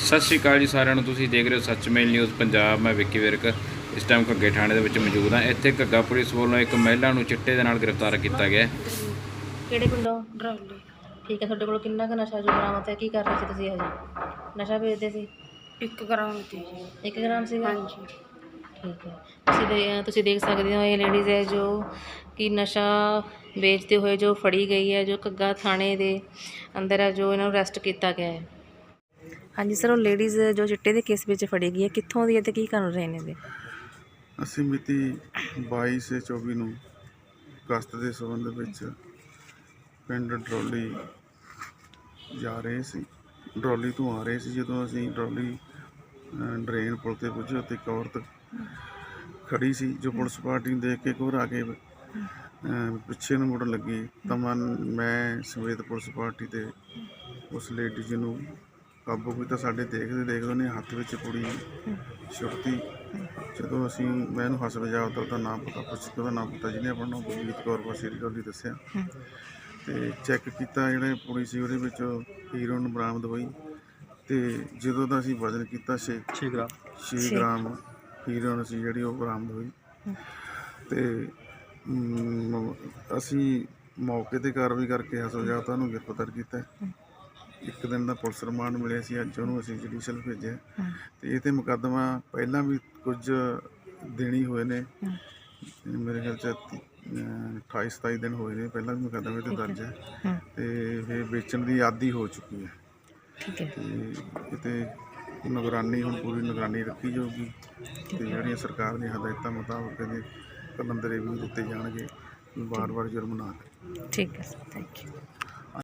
ਸਤਿ ਸ਼੍ਰੀ ਅਕਾਲ ਜੀ ਸਾਰਿਆਂ ਨੂੰ। ਤੁਸੀਂ ਦੇਖ ਰਹੇ ਹੋ ਸੱਚਮੇਲ ਨਿਊਜ਼ ਪੰਜਾਬ। ਮੈਂ ਵਿੱਕੀ ਵਿਰਕ। ਇਸ ਟਾਈਮ ਘੱਗੇ ਥਾਣੇ ਦੇ ਵਿੱਚ ਮੌਜੂਦ ਹਾਂ। ਇੱਥੇ ਘੱਗਾ ਪੁਲਿਸ ਵੱਲੋਂ ਇੱਕ ਮਹਿਲਾ ਨੂੰ ਚਿੱਟੇ ਦੇ ਨਾਲ ਗ੍ਰਿਫਤਾਰ ਕੀਤਾ ਗਿਆ ਹੈ। ਕਿਹੜੇ ਪਿੰਡੋਂ? ਡਰੌਲੀ ਠੀਕ ਹੈ ਤੁਹਾਡੇ ਕੋਲ ਕਿੰਨਾ ਕੁ ਨਸ਼ਾ ਜੋ ਬਰਾਮਦ ਹੈ ਕੀ ਕਰ ਰਹੇ ਸੀ ਤੁਸੀਂ ਹਜੇ? ਨਸ਼ਾ ਵੇਚਦੇ ਸੀ? 1 ਗ੍ਰਾਮ ਦੀ। 1 ਗ੍ਰਾਮ ਸੀਗਾ? ਹਾਂਜੀ। ਠੀਕ ਹੈ। ਤੁਸੀਂ ਦੇ ਤੁਸੀਂ ਦੇਖ ਸਕਦੇ ਹੋ ਇਹ ਲੇਡੀਜ਼ ਹੈ ਜੋ ਕਿ ਨਸ਼ਾ ਵੇਚਦੇ ਹੋਏ ਜੋ ਫੜੀ ਗਈ ਹੈ ਜੋ ਘੱਗਾ ਥਾਣੇ ਦੇ ਅੰਦਰ ਹੈ ਜੋ ਇਹਨਾਂ ਨੂੰ ਅਰੈਸਟ ਕੀਤਾ ਗਿਆ ਹੈ। ਹਾਂਜੀ ਸਰ, ਉਹ ਲੇਡੀਜ਼ ਜੋ ਚਿੱਟੇ ਦੇ ਕੇਸ ਵਿੱਚ ਫੜੀ ਗਈ ਹੈ ਕਿੱਥੋਂ ਦੀ ਹੈ ਤੇ ਕੀ ਕਰ ਰਹੇ ਨੇ ਇਹਦੇ? ਅਸੀਂ ਮਿਤੀ 22 ਸੇ 24 ਨੂੰ ਅਗਸਤ ਦੇ ਸੰਬੰਧ ਵਿੱਚ ਪਿੰਡ ਡਰੋਲੀ ਜਾ ਰਹੇ ਸੀ। ਡਰੋਲੀ ਤੋਂ ਆ ਰਹੇ ਸੀ ਜਦੋਂ ਅਸੀਂ ਡਰੋਲੀ ਡਰੇਨ ਪੁਲ ਤੇ ਪੁੱਜੇ, ਉੱਥੇ ਇੱਕ ਔਰਤ ਖੜੀ ਸੀ ਜੋ ਪੁਲਿਸ ਪਾਰਟੀ ਨੂੰ ਦੇਖ ਕੇ ਘਬਰਾ ਕੇ ਪਿੱਛੇ ਨੂੰ ਮੁੜਨ ਲੱਗੀ। ਤਾਂ ਮਨ, ਮੈਂ ਸਮੇਤ ਪੁਲਿਸ ਪਾਰਟੀ ਤੇ ਉਸ ਲੇਡੀ ਜੀ ਨੂੰ ਕਾਬੂ ਕੀਤਾ ਸਾਡੇ ਦੇਖਦੇ ਦੇਖਦੇ ਉਹਨੇ ਹੱਥ ਵਿੱਚ ਪੁੜੀ ਛੁੱਟੀ ਜਦੋਂ ਅਸੀਂ ਮੈਂ ਇਹਨੂੰ ਹੱਸ ਵਜਾ ਉਹਦਾ ਉਹਦਾ ਨਾਮ ਪਤਾ ਪੁੱਛ ਕੇ ਉਹਦਾ ਨਾਮ ਪਤਾ ਜਿਹਨੇ ਆਪਣਾ ਨਾਮ ਗੁਰਜੀਤ ਕੌਰ ਵਾਸੀ ਰੋਲੀ ਦੱਸਿਆ। ਤੇ ਚੈੱਕ ਕੀਤਾ ਜਿਹੜੇ ਪੁੜੀ ਸੀ ਉਹਦੇ ਵਿੱਚ ਹੀਰੋਇਨ ਬਰਾਮਦ ਹੋਈ। ਤੇ ਜਦੋਂ ਦਾ ਅਸੀਂ ਵਜ਼ਨ ਕੀਤਾ 6 6 ਗ੍ਰਾਮ। 6 ਗ੍ਰਾਮ ਹੀਰੋਇਨ ਸੀ ਜਿਹੜੀ ਉਹ ਬਰਾਮਦ ਹੋਈ। ਤੇ ਅਸੀਂ ਮੌਕੇ ਤੇ ਕਾਰਵਾਈ ਕਰਕੇ ਹਸਪਤਾਲ ਨੂੰ ਗ੍ਰਿਫਤਾਰ ਕੀਤਾ। ਇੱਕ ਦਿਨ ਦਾ ਪੁਲਿਸ ਰਿਮਾਂਡ ਮਿਲਿਆ ਸੀ ਅੱਜ ਉਹਨੂੰ ਅਸੀਂ ਜੁਡੀਸ਼ੀਅਲ ਭੇਜਿਆ। ਤੇ ਇਹ ਤੇ ਮੁਕੱਦਮਾ ਪਹਿਲਾਂ ਵੀ ਕੁਝ ਹੀ ਹੋਏ ਨੇ। ਮੇਰੇ ਖਿਆਲ ਚ 28 27 ਦਿਨ ਹੋਏ ਨੇ ਪਹਿਲਾਂ ਵੀ ਮੁਕੱਦਮੇ ਤੇ ਦਰਜ ਹੈ। ਤੇ ਇਹ ਵੇਚਣ ਦੀ ਆਦੀ ਹੋ ਚੁੱਕੀ ਹੈ। ਠੀਕ ਹੈ। ਤੇ ਕਿਤੇ ਨਿਗਰਾਨੀ ਹੁਣ ਪੂਰੀ ਨਿਗਰਾਨੀ ਰੱਖੀ ਜਾਊਗੀ। ਤੇ ਜਿਹੜੀਆਂ ਸਰਕਾਰ ਦੀਆਂ ਹਦਾਇਤਾਂ ਮੁਤਾਬਕ ਇਹਦੇ ਕਲੰਦਰੇ ਵੀ ਦਿੱਤੇ ਜਾਣਗੇ। ਵਾਰ-ਵਾਰ ਜੁਰਮ ਨਾ ਕਰੇ। ਠੀਕ ਹੈ ਸਰ ਥੈਂਕ ਯੂ